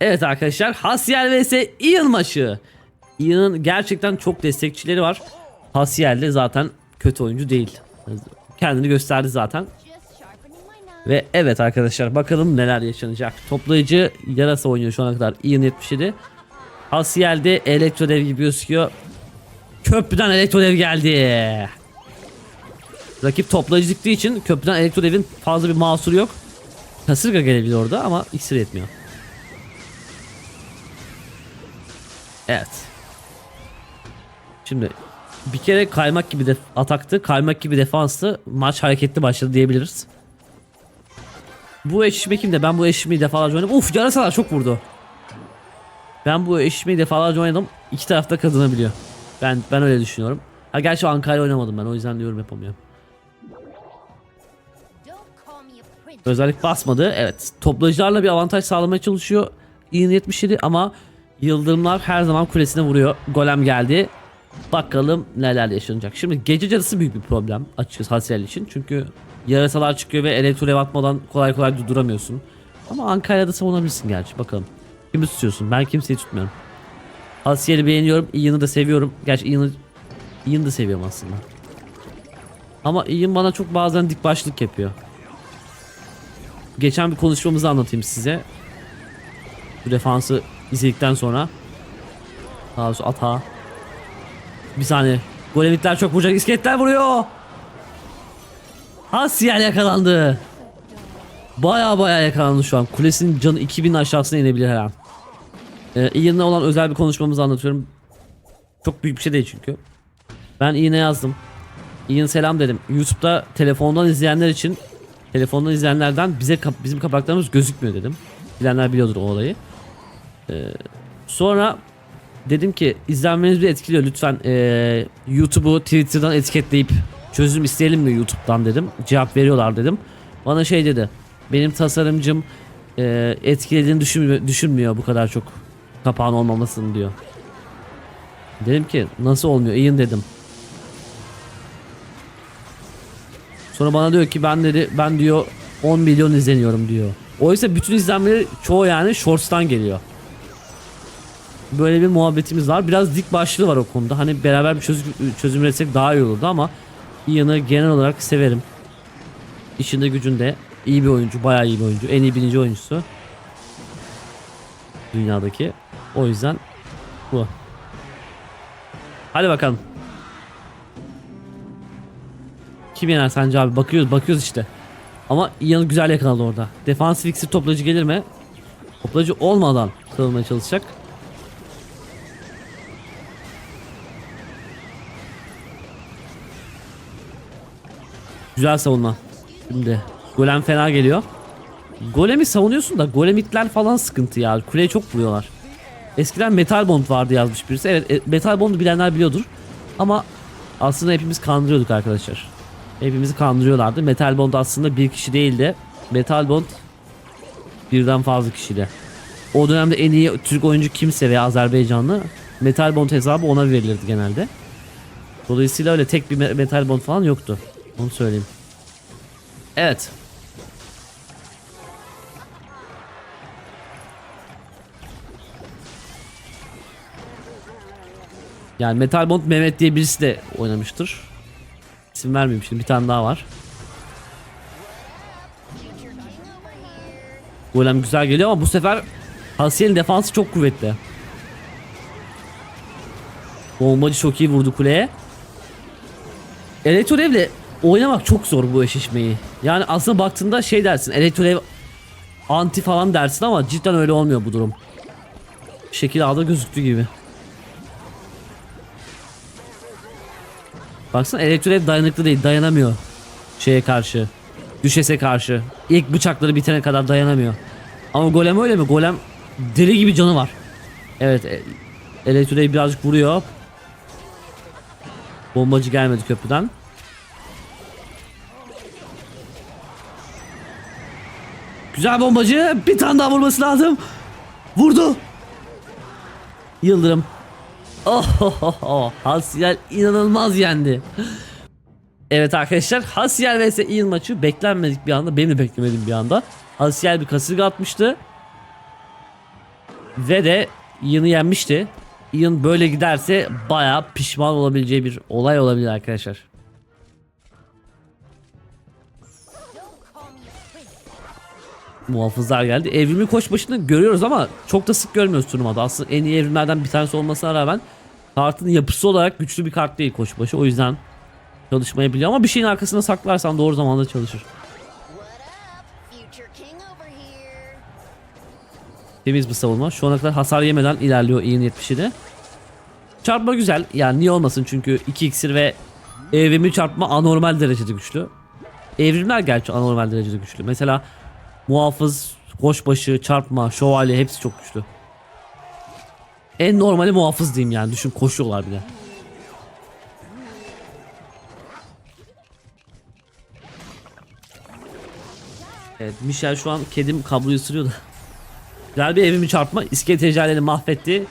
Evet arkadaşlar Hasiel vs Ian maçı. Ian'ın gerçekten çok destekçileri var. Hasiel de zaten kötü oyuncu değil. Kendini gösterdi zaten. Ve evet arkadaşlar bakalım neler yaşanacak. Toplayıcı yarasa oynuyor şu ana kadar Ian 77. Hasiel de elektrodev gibi gözüküyor. Köprüden elektrodev geldi. Rakip toplayıcı diktiği için köprüden elektrodevin fazla bir mahsuru yok. Kasırga gelebilir orada ama iksir etmiyor. Evet. Şimdi bir kere kaymak gibi de ataktı, kaymak gibi defanstı. Maç hareketli başladı diyebiliriz. Bu eşleşme kimde? Ben bu eşleşmeyi defalarca oynadım. Uf yarasalar çok vurdu. Ben bu eşleşmeyi defalarca oynadım. İki tarafta kazanabiliyor. Ben ben öyle düşünüyorum. Ha gerçi Ankara oynamadım ben o yüzden diyorum yapamıyorum. Özellik basmadı. Evet. Toplayıcılarla bir avantaj sağlamaya çalışıyor. İğne 77 ama Yıldırımlar her zaman kulesine vuruyor. Golem geldi. Bakalım neler yaşanacak. Şimdi gece cadısı büyük bir problem açıkçası Hasrel için. Çünkü yarasalar çıkıyor ve elektrolev atmadan kolay kolay durduramıyorsun. Ama Ankara'da savunabilirsin gerçi. Bakalım. Kimi tutuyorsun? Ben kimseyi tutmuyorum. Hasiyel'i beğeniyorum. Ian'ı da seviyorum. Gerçi Ian'ı Ian'ı da seviyorum aslında. Ama Ian bana çok bazen dik başlık yapıyor. Geçen bir konuşmamızı anlatayım size. Bu defansı izledikten sonra. Daha doğrusu ata. Bir saniye. Golemitler çok vuracak. İskeletler vuruyor. Hasiyel yakalandı. Baya baya yakalandı şu an. Kulesinin canı 2000 aşağısına inebilir her an. Ee, Ian'la olan özel bir konuşmamızı anlatıyorum. Çok büyük bir şey değil çünkü. Ben Ian'a yazdım. Ian selam dedim. YouTube'da telefondan izleyenler için telefondan izleyenlerden bize bizim kapaklarımız gözükmüyor dedim. Bilenler biliyordur o olayı. Ee, sonra dedim ki izlenmeniz bir etkiliyor lütfen ee, YouTube'u Twitter'dan etiketleyip çözüm isteyelim mi YouTube'dan dedim. Cevap veriyorlar dedim. Bana şey dedi. Benim tasarımcım ee, etkilediğini düşünmüyor, düşünmüyor bu kadar çok kapağın olmamasını diyor. Dedim ki nasıl olmuyor Ian dedim. Sonra bana diyor ki ben dedi ben diyor 10 milyon izleniyorum diyor. Oysa bütün izlenmeleri çoğu yani shorts'tan geliyor. Böyle bir muhabbetimiz var. Biraz dik başlığı var o konuda. Hani beraber bir çözüm, çözüm üretsek daha iyi olurdu ama Ian'ı genel olarak severim. İşinde gücünde iyi bir oyuncu, bayağı iyi bir oyuncu. En iyi birinci oyuncusu. Dünyadaki. O yüzden bu. Hadi bakalım. Kim yener sence abi? Bakıyoruz bakıyoruz işte. Ama Ian güzel yakaladı orada. Defansif iksir toplayıcı gelir mi? Toplayıcı olmadan kırılmaya çalışacak. Güzel savunma. Şimdi golem fena geliyor. Golemi savunuyorsun da golemitler falan sıkıntı ya. Kuleye çok vuruyorlar. Eskiden Metal Bond vardı yazmış birisi. Evet e, Metal Bond'u bilenler biliyordur. Ama aslında hepimiz kandırıyorduk arkadaşlar. Hepimizi kandırıyorlardı. Metal Bond aslında bir kişi değildi. Metal Bond birden fazla kişiydi. O dönemde en iyi Türk oyuncu kimse veya Azerbaycanlı Metal Bond hesabı ona verilirdi genelde. Dolayısıyla öyle tek bir me- Metal Bond falan yoktu. Onu söyleyeyim. Evet. Yani Metal Bond Mehmet diye birisi de oynamıştır. İsim vermeyeyim şimdi bir tane daha var. Golem güzel geliyor ama bu sefer Hasiyel'in defansı çok kuvvetli. Bombacı çok iyi vurdu kuleye. Elektrolev'le oynamak çok zor bu eşleşmeyi. Yani aslında baktığında şey dersin Elektrolev anti falan dersin ama cidden öyle olmuyor bu durum. Şekil A'da gözüktüğü gibi. Baksana Elektrolev dayanıklı değil dayanamıyor şeye karşı. Düşese karşı. İlk bıçakları bitene kadar dayanamıyor. Ama golem öyle mi? Golem deli gibi canı var. Evet e, Elektrolev birazcık vuruyor. Bombacı gelmedi köprüden. Güzel bombacı. Bir tane daha vurması lazım. Vurdu. Yıldırım. Oh, oh. Hasiyel inanılmaz yendi. Evet arkadaşlar Hasiyel vs Ian maçı beklenmedik bir anda benim de beklemediğim bir anda. Hasiyel bir kasırga atmıştı. Ve de Ian'ı yenmişti. Ian böyle giderse bayağı pişman olabileceği bir olay olabilir arkadaşlar. Muhafızlar geldi. Evrimi koçbaşını görüyoruz ama çok da sık görmüyoruz turnuvada. Aslında en iyi evrimlerden bir tanesi olmasına rağmen kartın yapısı olarak güçlü bir kart değil koçbaşı. O yüzden çalışmayabiliyor ama bir şeyin arkasına saklarsan doğru zamanda çalışır. Temiz bir savunma. Şu ana kadar hasar yemeden ilerliyor Ian 77. Çarpma güzel. Yani niye olmasın çünkü 2 iksir ve evrimi çarpma anormal derecede güçlü. Evrimler gerçi anormal derecede güçlü. Mesela muhafız, koçbaşı, çarpma, şövalye hepsi çok güçlü. En normali muhafız diyeyim yani. Düşün koşuyorlar bile. Evet Michel şu an kedim kabloyu ısırıyor da. Güzel bir evimi çarpma. İskelet eczaneleri mahvetti.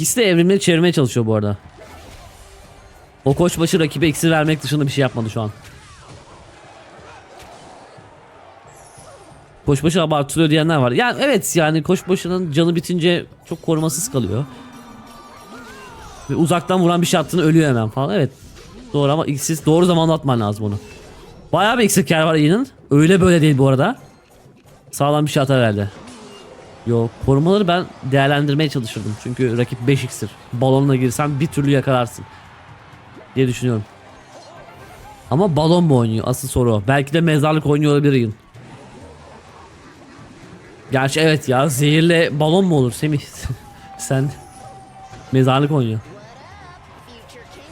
İkisi de evrimleri çevirmeye çalışıyor bu arada. O koçbaşı rakibe iksir vermek dışında bir şey yapmadı şu an. Koçbaşı abartılıyor diyenler var. Yani evet yani koçbaşının canı bitince çok korumasız kalıyor. Ve uzaktan vuran bir şey attığını ölüyor hemen falan. Evet. Doğru ama iksir doğru zamanda atman lazım onu. Bayağı bir eksik yer var Ian'ın. Öyle böyle değil bu arada. Sağlam bir şey atar herhalde. Yok korumaları ben değerlendirmeye çalışırdım. Çünkü rakip 5 iksir. Balonla girsen bir türlü yakalarsın. Diye düşünüyorum. Ama balon mu oynuyor? Asıl soru. Belki de mezarlık oynuyor olabilir Ian. Gerçi evet ya zehirle balon mu olur Semih? Sen mezarlık oynuyor.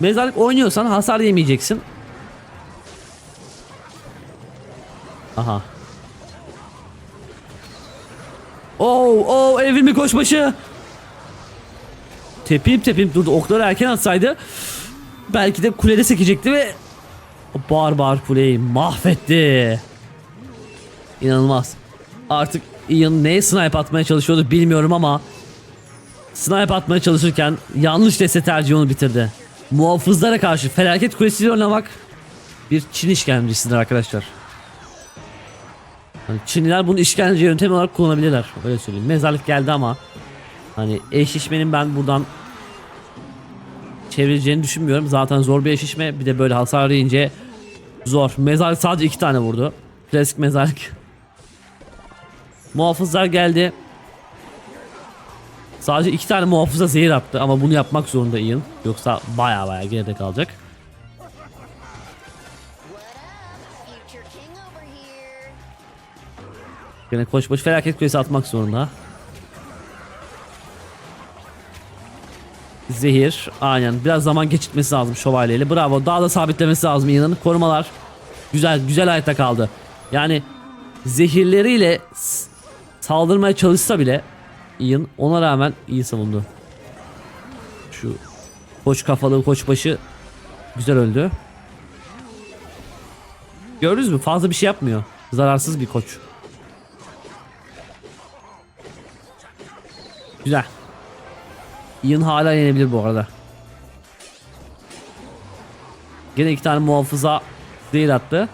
Mezarlık oynuyorsan hasar yemeyeceksin. Aha. Oo, oo evrimi koşbaşı. Tepeyim tepeyim durdu. Okları erken atsaydı belki de kulede sekecekti ve bar bar kuleyi mahvetti. İnanılmaz. Artık Ian neye snipe atmaya çalışıyordu bilmiyorum ama Snipe atmaya çalışırken yanlış dese tercih onu bitirdi. Muhafızlara karşı felaket kulesiyle oynamak bir Çin işkencesidir arkadaşlar. Hani Çinliler bunu işkence yöntemi olarak kullanabilirler. Öyle söyleyeyim. Mezarlık geldi ama hani eşleşmenin ben buradan çevireceğini düşünmüyorum. Zaten zor bir eşleşme. Bir de böyle hasar yiyince zor. Mezarlık sadece iki tane vurdu. Klasik mezarlık. Muhafızlar geldi. Sadece iki tane muhafıza zehir attı ama bunu yapmak zorunda Ian. Yoksa baya baya geride kalacak. Yine koşbaşı felaket kulesi atmak zorunda. Zehir. Aynen. Biraz zaman geçirtmesi lazım şövalyeyle. Bravo. Daha da sabitlemesi lazım Ian'ın. Korumalar. Güzel. Güzel ayakta kaldı. Yani zehirleriyle saldırmaya çalışsa bile Ian ona rağmen iyi savundu. Şu koç kafalı koçbaşı güzel öldü. Gördünüz mü? Fazla bir şey yapmıyor. Zararsız bir koç. Güzel. Ian hala yenebilir bu arada. Gene iki tane muhafıza değil attı.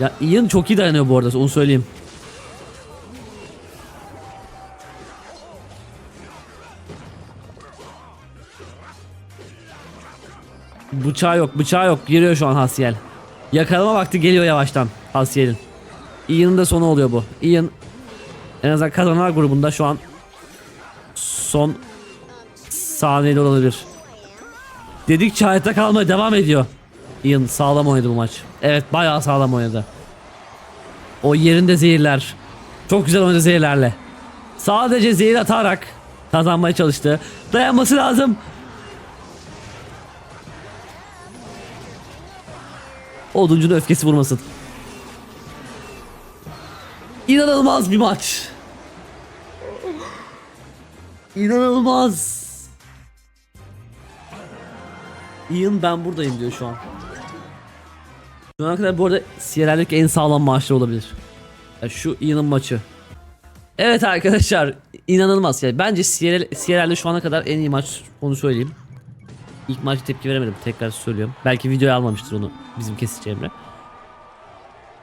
Ya Ian çok iyi dayanıyor bu arada onu söyleyeyim. Bıçağı yok bıçağı yok giriyor şu an Hasiel. Yakalama vakti geliyor yavaştan Hasiel'in. Ian'ın da sonu oluyor bu. Ian en azından kazananlar grubunda şu an son saniyede olabilir. Dedikçe hayatta kalmaya devam ediyor. Ian sağlam oynadı bu maç. Evet bayağı sağlam oynadı. O yerinde zehirler. Çok güzel oynadı zehirlerle. Sadece zehir atarak kazanmaya çalıştı. Dayanması lazım. Oduncunun öfkesi vurmasın. İnanılmaz bir maç. İnanılmaz. Ian ben buradayım diyor şu an. Şu ana kadar bu arada Sierra'daki en sağlam maçlar olabilir. Ya şu Ian'ın maçı. Evet arkadaşlar inanılmaz. Yani bence CRL'de şu ana kadar en iyi maç onu söyleyeyim. İlk maçta tepki veremedim tekrar söylüyorum. Belki videoya almamıştır onu bizim kesici Emre.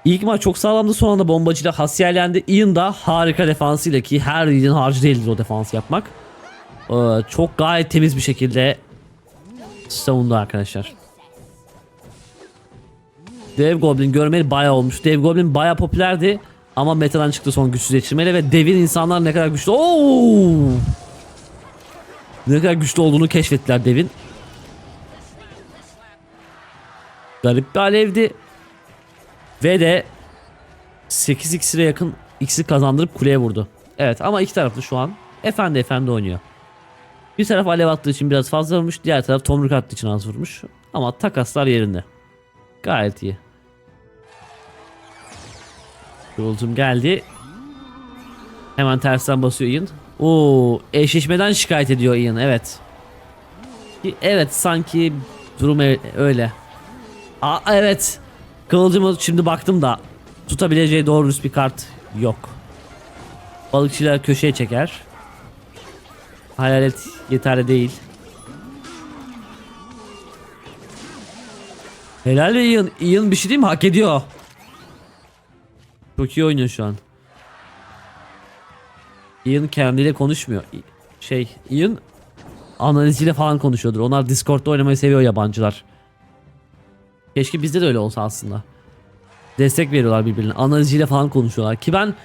İlk maç çok sağlamdı son anda bombacıyla Hasiel yendi. Ian da harika defansıyla ki her yiğidin harcı değildir o defans yapmak. Ee, çok gayet temiz bir şekilde savundu arkadaşlar. Dev Goblin görmeli bayağı olmuş. Dev Goblin bayağı popülerdi. Ama metadan çıktı son güçsüzleştirmeyle ve devin insanlar ne kadar güçlü. Oo! Ne kadar güçlü olduğunu keşfettiler devin. Garip bir alevdi. Ve de 8 iksire yakın iksir kazandırıp kuleye vurdu. Evet ama iki taraflı şu an efendi efendi oynuyor. Bir taraf alev attığı için biraz fazla vurmuş. Diğer taraf tomruk attığı için az vurmuş. Ama takaslar yerinde. Gayet iyi. Kıvılcım geldi. Hemen tersten basıyor Ian. Oo, eşleşmeden şikayet ediyor Ian. Evet. Evet sanki durum e- öyle. Aa, evet. Kıvılcımı şimdi baktım da tutabileceği doğru dürüst bir kart yok. Balıkçılar köşeye çeker. Hayalet yeterli değil. Helal be Ian. Ian bir şey değil mi? Hak ediyor. Çok iyi oynuyor şu an. Ian kendiyle konuşmuyor. Şey, Ian analiziyle falan konuşuyordur. Onlar Discord'da oynamayı seviyor yabancılar. Keşke bizde de öyle olsa aslında. Destek veriyorlar birbirine. Analiziyle falan konuşuyorlar. Ki ben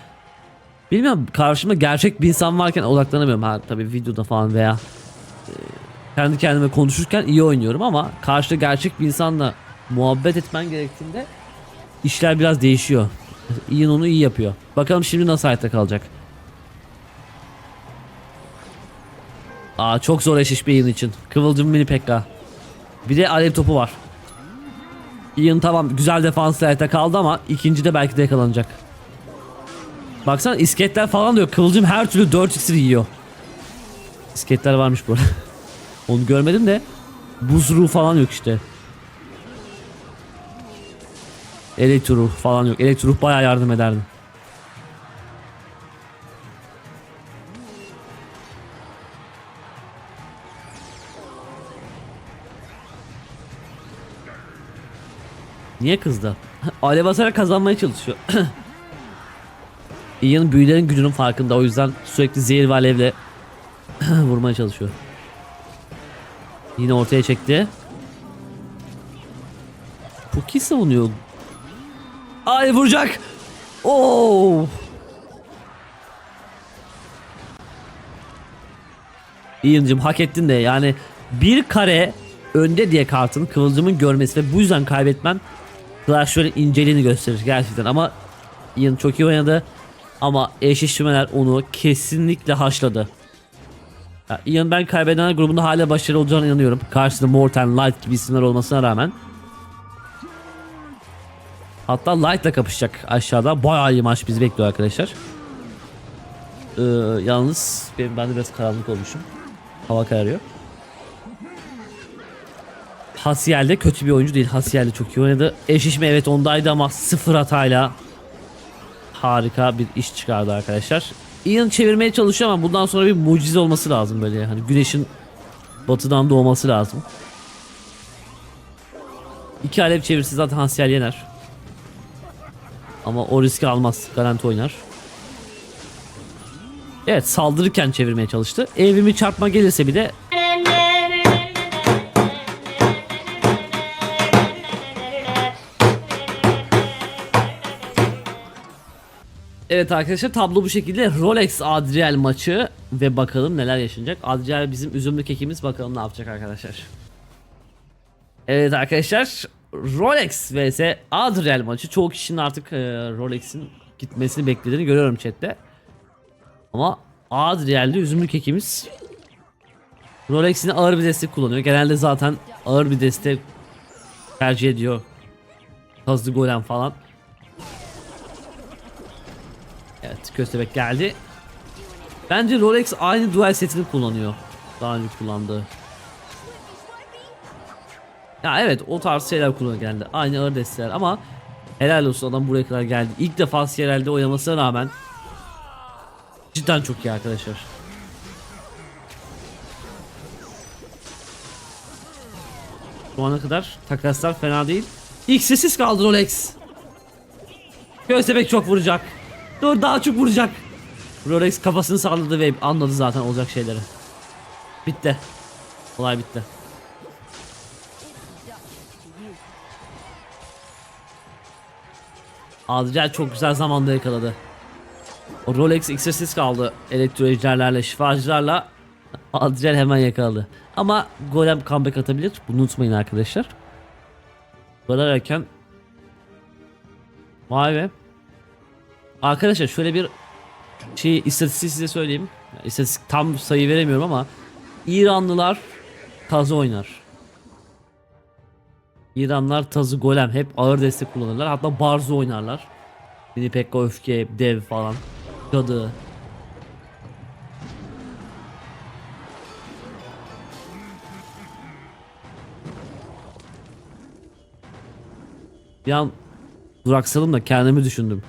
bilmiyorum karşımda gerçek bir insan varken odaklanamıyorum. Ha tabii videoda falan veya e, kendi kendime konuşurken iyi oynuyorum ama karşıda gerçek bir insanla muhabbet etmen gerektiğinde işler biraz değişiyor. Ian onu iyi yapıyor. Bakalım şimdi nasıl hayatta kalacak. Aa çok zor eşleşme Ian için. Kıvılcım mini pekka. Bir de alev topu var. Ian tamam güzel defansla hayatta kaldı ama ikinci de belki de yakalanacak. Baksana isketler falan diyor. Kıvılcım her türlü 4 iksir yiyor. İsketler varmış bu arada. Onu görmedim de buz ruhu falan yok işte. Elektro falan yok. Elektro bayağı yardım ederdi. Niye kızdı? Alev atarak kazanmaya çalışıyor. Ian büyülerin gücünün farkında o yüzden sürekli zehir ve alevle vurmaya çalışıyor. Yine ortaya çekti. İyi savunuyor. Ay vuracak. Oo. Ian'cım hak ettin de yani bir kare önde diye kartın kıvılcımın görmesi ve bu yüzden kaybetmen Clash şöyle inceliğini gösterir gerçekten ama Ian çok iyi oynadı ama eşleşmeler onu kesinlikle haşladı. Ya, Ian ben kaybedenler grubunda hala başarılı olacağına inanıyorum. Karşısında Morten, Light gibi isimler olmasına rağmen. Hatta Light'la kapışacak aşağıda. Bayağı iyi maç bizi bekliyor arkadaşlar. Ee, yalnız benim ben de biraz karanlık olmuşum. Hava kararıyor. Hasiel de kötü bir oyuncu değil. Hasiel de çok iyi oynadı. Eşleşme evet ondaydı ama sıfır hatayla harika bir iş çıkardı arkadaşlar. Ian çevirmeye çalışıyor ama bundan sonra bir mucize olması lazım böyle. Hani güneşin batıdan doğması lazım. İki alev çevirse zaten Hasiel yener. Ama o riski almaz. Garanti oynar. Evet saldırırken çevirmeye çalıştı. Evrimi çarpma gelirse bir de Evet arkadaşlar tablo bu şekilde Rolex Adriel maçı ve bakalım neler yaşanacak. Adriel bizim üzümlü kekimiz bakalım ne yapacak arkadaşlar. Evet arkadaşlar Rolex vs Adriel maçı çoğu kişinin artık e, Rolex'in gitmesini beklediğini görüyorum chatte. Ama Adriel'de üzümlü kekimiz Rolex'in ağır bir destek kullanıyor. Genelde zaten ağır bir destek tercih ediyor. Hızlı golem falan. Evet köstebek geldi. Bence Rolex aynı dual setini kullanıyor. Daha önce kullandığı. Ya evet o tarz şeyler kullanıyor genelde. Aynı ağır desteler ama helal olsun adam buraya kadar geldi. İlk defa CRL'de oynamasına rağmen Cidden çok iyi arkadaşlar. Şu ana kadar takaslar fena değil. İlk sessiz kaldı Rolex. Köstebek çok vuracak. Dur daha çok vuracak. Rolex kafasını salladı ve anladı zaten olacak şeyleri. Bitti. Olay bitti. Adriel çok güzel zamanda yakaladı. O Rolex iksirsiz kaldı elektro ejderlerle, şifacılarla. Adriel hemen yakaladı. Ama Golem comeback atabilir. Bunu unutmayın arkadaşlar. Bu kadar erken. Vay be. Arkadaşlar şöyle bir şey istatistik size söyleyeyim. Ya, İstatistik tam sayı veremiyorum ama İranlılar tazı oynar. İranlar tazı golem hep ağır destek kullanırlar. Hatta barzo oynarlar. Pekka öfke, dev falan. Cadı. Bir an duraksadım da kendimi düşündüm.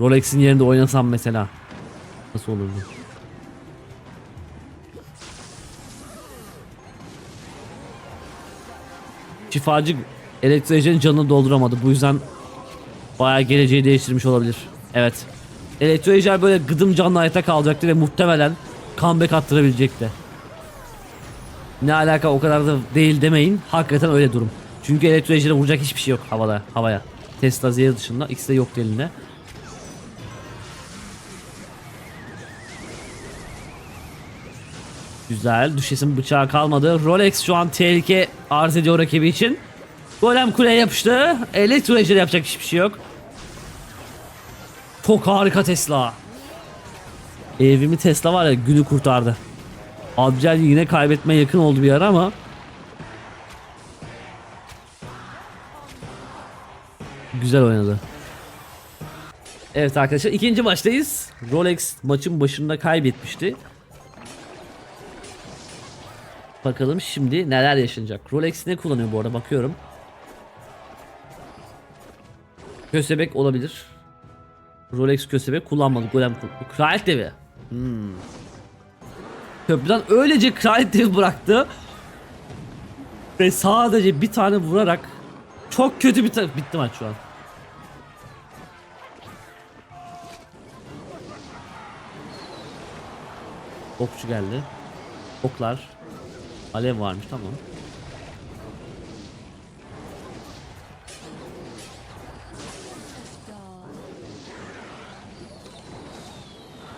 Rolex'in yerinde oynasam mesela. Nasıl olurdu? Şifacı elektrojenin canını dolduramadı. Bu yüzden bayağı geleceği değiştirmiş olabilir. Evet. Elektrojer böyle gıdım canlı hayata kalacaktı ve muhtemelen comeback attırabilecekti. Ne alaka o kadar da değil demeyin. Hakikaten öyle durum. Çünkü elektrojere vuracak hiçbir şey yok havada, havaya. Tesla Z'ye dışında ikisi de yok elinde. Güzel. Düşesin bıçağı kalmadı. Rolex şu an tehlike arz ediyor rakibi için. Golem kuleye yapıştı. Elektro yapacak hiçbir şey yok. Çok harika Tesla. Evrimi Tesla var ya günü kurtardı. Abcel yine kaybetmeye yakın oldu bir ara ama Güzel oynadı. Evet arkadaşlar ikinci maçtayız. Rolex maçın başında kaybetmişti. Bakalım şimdi neler yaşanacak. Rolex ne kullanıyor bu arada bakıyorum. Köstebek olabilir. Rolex köstebek kullanmadı. Golem Kraliyet devi. Hmm. Köprüden öylece kraliyet devi bıraktı. Ve sadece bir tane vurarak çok kötü bir ta- bitti maç şu an. Okçu geldi. Oklar. Alev varmış tamam.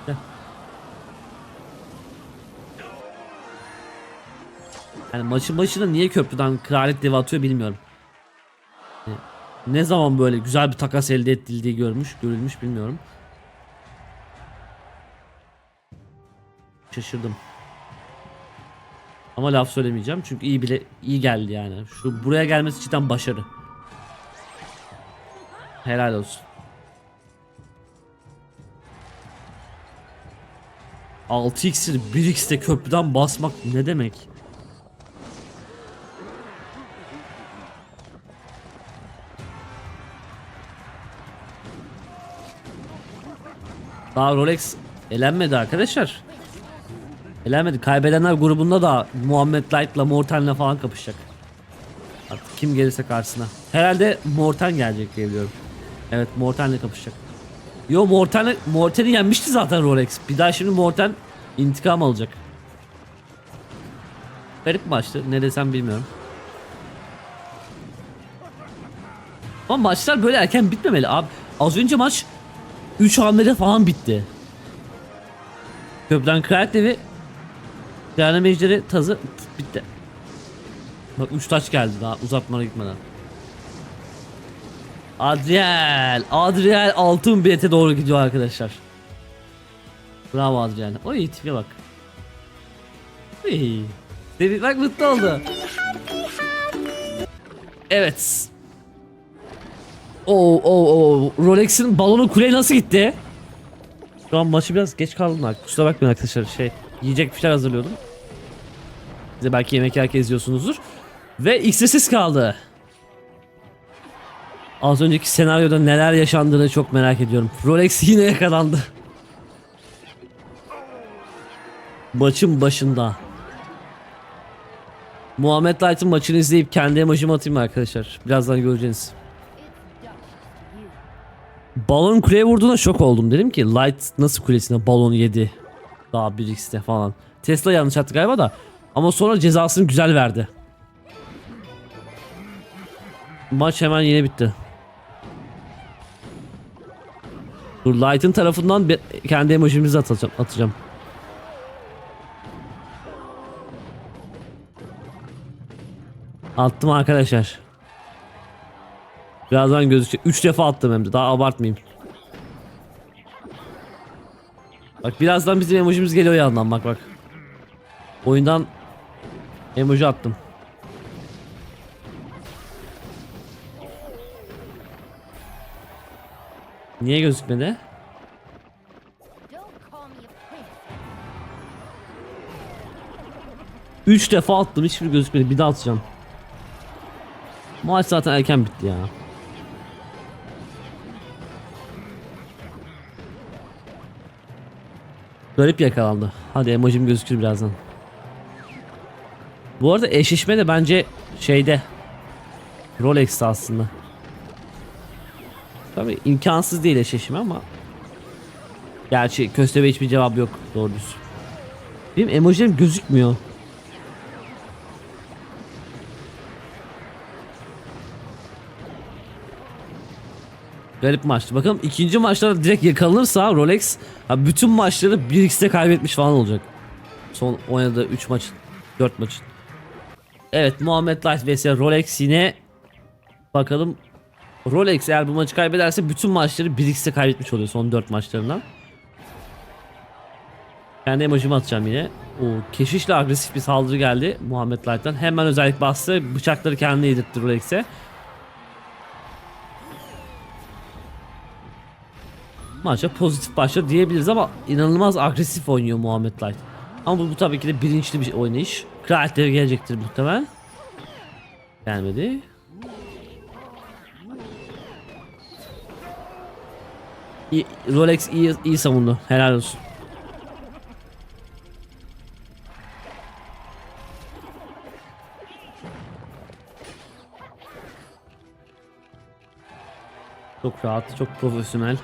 Gel. Yani maçın başında niye köprüden kraliyet devi atıyor bilmiyorum. Ne zaman böyle güzel bir takas elde edildiği görmüş, görülmüş bilmiyorum. Şaşırdım. Ama laf söylemeyeceğim çünkü iyi bile iyi geldi yani. Şu buraya gelmesi cidden başarı. Helal olsun. Altı iksir 1 x'te köprüden basmak ne demek? Daha Rolex elenmedi arkadaşlar. Elenmedi. Kaybedenler grubunda da Muhammed Light'la Morten'le falan kapışacak. Artık kim gelirse karşısına. Herhalde Morten gelecek diye biliyorum. Evet Morten'le kapışacak. Yo Morten'le Morten'i yenmişti zaten Rolex. Bir daha şimdi Morten intikam alacak. Garip maçtı. Ne desem bilmiyorum. Ama maçlar böyle erken bitmemeli abi. Az önce maç 3 hamlede falan bitti. Köprüden kraliyet devi Değerli mejderi tazı bitti. Bak 3 taç geldi daha uzatmana gitmeden. Adriel, Adriel altın bilete doğru gidiyor arkadaşlar. Bravo Adriel. Oy tipe bak. Oy. David bak mutlu oldu. Evet. Oo oo oo Rolex'in balonu kuleye nasıl gitti? Şu an maçı biraz geç kaldım kusura bakmayın arkadaşlar şey yiyecek bir şeyler hazırlıyordum. Size belki yemek yerken izliyorsunuzdur. Ve iksirsiz kaldı. Az önceki senaryoda neler yaşandığını çok merak ediyorum. Rolex yine yakalandı. Maçın başında. Muhammed Light'ın maçını izleyip kendi emojimi atayım arkadaşlar. Birazdan göreceğiniz. Balon kuleye vurduğuna şok oldum. Dedim ki Light nasıl kulesine balon yedi. Daha 1x'te falan. Tesla yanlış attı galiba da. Ama sonra cezasını güzel verdi. Maç hemen yine bitti. Dur Light'ın tarafından kendi emojimizi atacağım. atacağım. Attım arkadaşlar. Birazdan gözükecek. 3 defa attım hem de. Daha abartmayayım. Bak birazdan bizim emojimiz geliyor yandan bak bak. Oyundan emoji attım. Niye gözükmedi? 3 defa attım hiçbir gözükmedi. Bir daha atacağım. Maç zaten erken bitti ya. Garip yakalandı. Hadi emojim gözükür birazdan. Bu arada eşleşme de bence şeyde Rolex'te aslında. Tabii imkansız değil eşleşme ama Gerçi köstebe hiçbir cevap yok doğru düz. Benim emojilerim gözükmüyor. Garip maçtı. Bakalım ikinci maçta direkt yakalanırsa Rolex ha, bütün maçları 1x'te kaybetmiş falan olacak. Son oynadığı 3 maç 4 maç. Evet Muhammed Light vs Rolex yine bakalım Rolex eğer bu maçı kaybederse bütün maçları 1x'te kaybetmiş oluyor son 4 maçlarından. Kendi emojimi atacağım yine. O keşişle agresif bir saldırı geldi Muhammed Light'tan. Hemen özellik bastı. Bıçakları kendine yedirtti Rolex'e. maça pozitif başladı diyebiliriz ama inanılmaz agresif oynuyor Muhammed Light. Ama bu, bu tabii ki de bilinçli bir oynayış. Kraliyetleri gelecektir muhtemelen. Gelmedi. İyi, Rolex iyi, iyi savundu. Helal olsun. Çok rahat, çok profesyonel.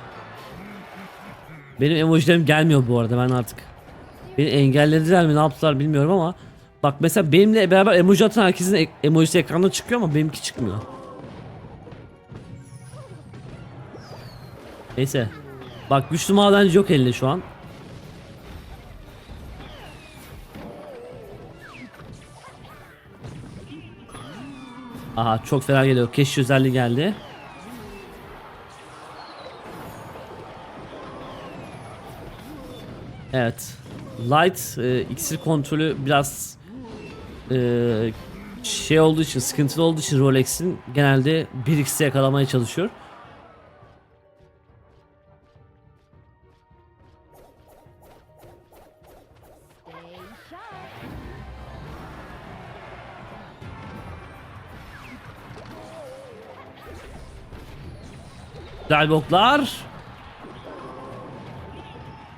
Benim emojilerim gelmiyor bu arada ben artık. Beni engellediler mi ne yaptılar bilmiyorum ama Bak mesela benimle beraber emoji atan herkesin emojisi ekranda çıkıyor ama benimki çıkmıyor. Neyse. Bak güçlü madenci yok elinde şu an. Aha çok fena geliyor. Keşif özelliği geldi. Evet. Light e, iksir kontrolü biraz e, şey olduğu için sıkıntılı olduğu için Rolex'in genelde 1x'e yakalamaya çalışıyor. Güzel boklar.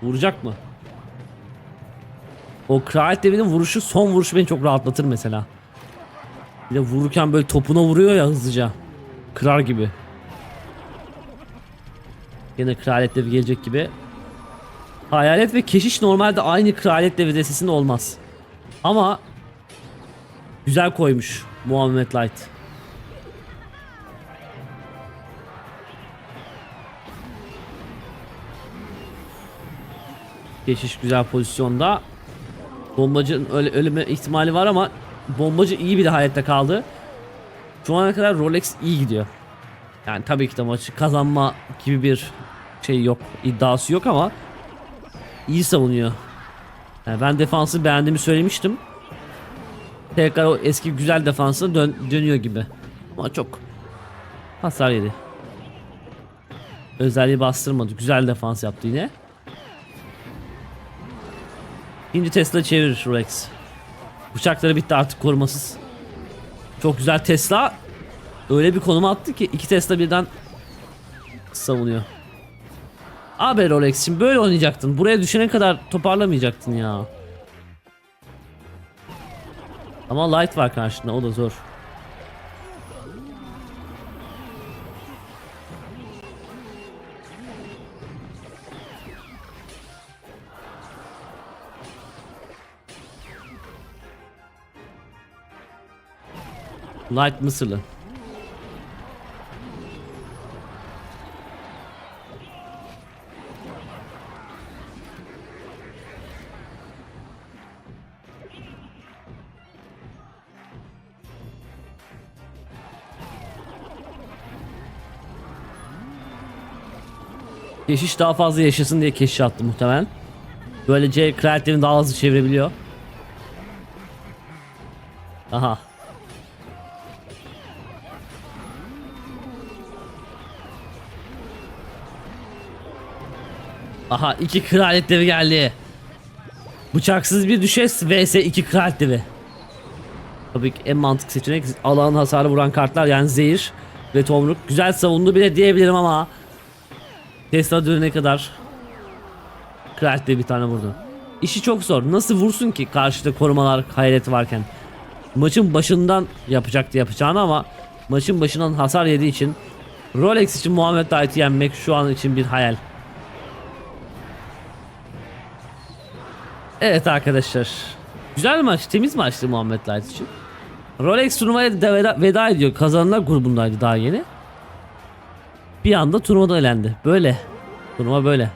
Vuracak mı? O kraliyet devinin vuruşu son vuruşu beni çok rahatlatır mesela. Bir de vururken böyle topuna vuruyor ya hızlıca. Kırar gibi. Yine kraliyet devi gelecek gibi. Hayalet ve keşiş normalde aynı kraliyet devi destesinde olmaz. Ama güzel koymuş Muhammed Light. Geçiş güzel pozisyonda. Bombacının öyle ölme ihtimali var ama bombacı iyi bir halette kaldı. Şu ana kadar Rolex iyi gidiyor. Yani tabii ki de maçı kazanma gibi bir şey yok, iddiası yok ama iyi savunuyor. Yani ben defansı beğendiğimi söylemiştim. Tekrar o eski güzel defansı dön dönüyor gibi. Ama çok hasar yedi. Özelliği bastırmadı. Güzel defans yaptı yine. İkinci Tesla çevir Rex. Bıçakları bitti artık korumasız. Çok güzel Tesla. Öyle bir konuma attı ki iki Tesla birden savunuyor. Abi Rolex şimdi böyle oynayacaktın. Buraya düşene kadar toparlamayacaktın ya. Ama light var karşında o da zor. Light Mısırlı. Keşiş daha fazla yaşasın diye keşiş attı muhtemelen. Böylece kraliyetlerini daha hızlı çevirebiliyor. Aha. Aha iki kraliyet devi geldi. Bıçaksız bir düşes vs iki kraliyet devi. Tabii ki en mantıklı seçenek alan hasarı vuran kartlar yani zehir ve tomruk. Güzel savundu bile diyebilirim ama Tesla dönene kadar Kraliyet de bir tane vurdu. İşi çok zor. Nasıl vursun ki karşıda korumalar hayreti varken. Maçın başından yapacaktı yapacağını ama maçın başından hasar yediği için Rolex için Muhammed Dayt'i yenmek şu an için bir hayal. Evet arkadaşlar. Güzel maç, temiz maçtı Muhammed Light için. Rolex turnuvaya da veda, veda ediyor. Kazananlar grubundaydı daha yeni. Bir anda turnuvada elendi. Böyle. Turnuva böyle.